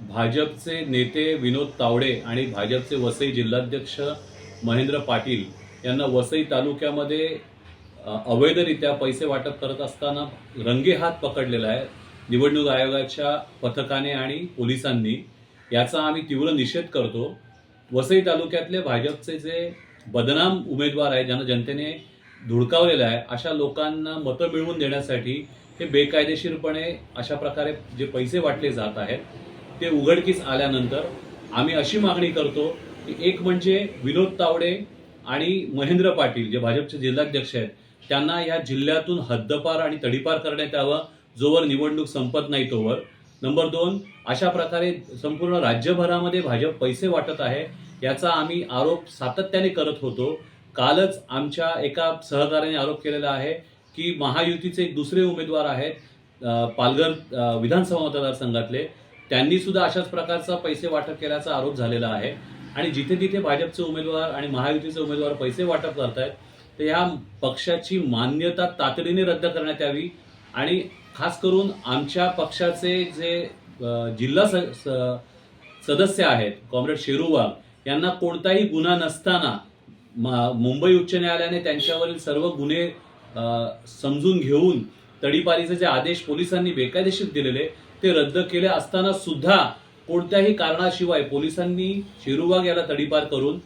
भाजपचे नेते विनोद तावडे आणि भाजपचे वसई जिल्हाध्यक्ष महेंद्र पाटील यांना वसई तालुक्यामध्ये अवैधरित्या पैसे वाटप करत असताना रंगेहात पकडलेला आहे. निवडणूक आयोगाच्या पथकाने आणि पोलिसांनी याचा आम्ही तीव्र निषेध करतो. वसई तालुक्यातले भाजपचे जे बदनाम उमेदवार आहेत ज्यांना जनतेने धुडकावलेलं आहे अशा लोकांना मतं मिळवून देण्यासाठी हे बेकायदेशीरपणे अशा प्रकारे जे पैसे वाटले जात आहेत ते उघडकीस आल्यानंतर आम्ही अशी मागणी करतो की एक म्हणजे विनोद तावडे आणि महेंद्र पाटील जे भाजपचे जिल्हाध्यक्ष आहेत त्यांना या जिल्ह्यातून हद्दपार आणि तडीपार करण्यात यावं जोवर निवडणूक संपत नाही तोवर. नंबर दोन अशा प्रकारे संपूर्ण राज्यभरामध्ये भाजप पैसे वाटत आहे याचा आम्ही आरोप सातत्याने करत होतो. कालच आमच्या एका सहकार्याने आरोप केलेला आहे की महायुतीचे एक दुसरे उमेदवार आहेत पालघर विधानसभा मतदारसंघातले. त्यांनी सुद्धा अशाच प्रकारचा पैसे वाटप केल्याचा आरोप झालेला आहे. आणि जिथे तिथे भाजपचे उमेदवार आणि महायुतीचे उमेदवार पैसे वाटप करतायत तर या पक्षाची मान्यता तातडीने रद्द करण्यात यावी. आणि खास करून आमच्या पक्षाचे जे जिल्हा स- स- सदस्य आहेत कॉम्रेड शेरूवाग यांना कोणताही गुन्हा नसताना मुंबई उच्च न्यायालयाने त्यांच्यावरील सर्व गुन्हे अ, समजून घेऊन तडीपारीचे जे आदेश पोलिसांनी बेकायदेशीर दिलेले ते रद्द केले असताना सुद्धा कोणत्याही कारणाशिवाय पोलिसांनी शिरुबाग याला तडीपार करून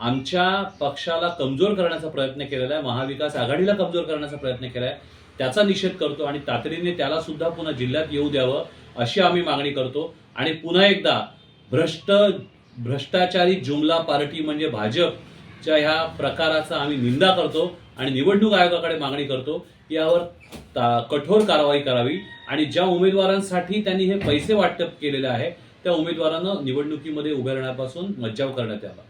आमच्या पक्षाला कमजोर करण्याचा प्रयत्न केलेला आहे महाविकास आघाडीला कमजोर करण्याचा प्रयत्न केला आहे त्याचा निषेध करतो आणि तातडीने त्याला सुद्धा पुन्हा जिल्ह्यात येऊ द्यावं अशी आम्ही मागणी करतो. आणि पुन्हा एकदा भ्रष्ट भ्रष्टाचारी जुमला पार्टी म्हणजे भाजपच्या ह्या प्रकाराचा आम्ही निंदा करतो. आणि निवडणूक आयोगाकडे मागणी करतो यावर कठोर कारवाई करावी आणि ज्या उमेदवारांसाठी त्यांनी हे पैसे वाटप केलेले आहे त्या उमेदवारांना निवडणुकीमध्ये उभे राहण्यापासून मज्जाव करण्यात यावा.